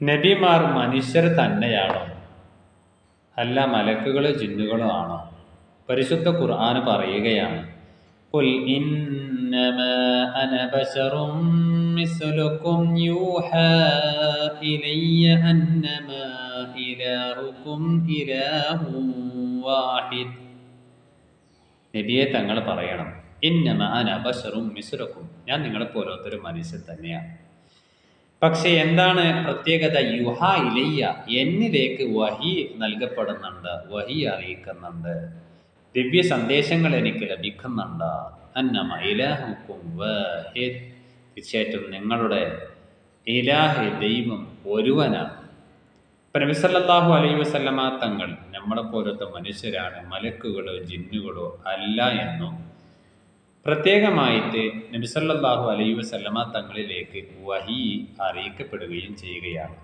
നബിമാർ മനുഷ്യർ തന്നെയാണോ അല്ല മലക്കുകളോ ജിന്നുകളോ ആണോ പരിശുദ്ധ ഖുർആൻ പറയുകയാണ് قل إنما أنا بشر مثلكم يوحى إلي أنما إلهكم إله واحد നബിയെ തങ്ങൾ പറയണം ഇന്നമ അന ബഷറും മിസുരക്കും ഞാൻ നിങ്ങളെ പോലത്തൊരു മനുഷ്യൻ തന്നെയാണ് പക്ഷെ എന്താണ് പ്രത്യേകത? യുഹ ഇലയ്യ. എന്നിലേക്ക് വഹി നൽകപ്പെടുന്നുണ്ട്. വഹി അറിയിക്കുന്നുണ്ട്. ദിവ്യ സന്ദേശങ്ങൾ എനിക്ക് ലഭിക്കുന്നുണ്ട്. അന്നമ ഇലാഹുക്കും തീർച്ചയായിട്ടും നിങ്ങളുടെ ഇലാഹ് ദൈവം ഒരുവനാണ്. പ്രമിസല്ലാഹു അലൈഹി വസല്ലമ തങ്ങൾ നമ്മളെ പോലത്തെ മനുഷ്യരാണ്. മലക്കുകളോ ജിന്നുകളോ അല്ല എന്നും പ്രത്യേകമായിട്ട് നബിസല്ലാഹു അലൈഹി വസല്ലമ തങ്ങളിലേക്ക് വഹി അറിയിക്കപ്പെടുകയും ചെയ്യുകയാണ്.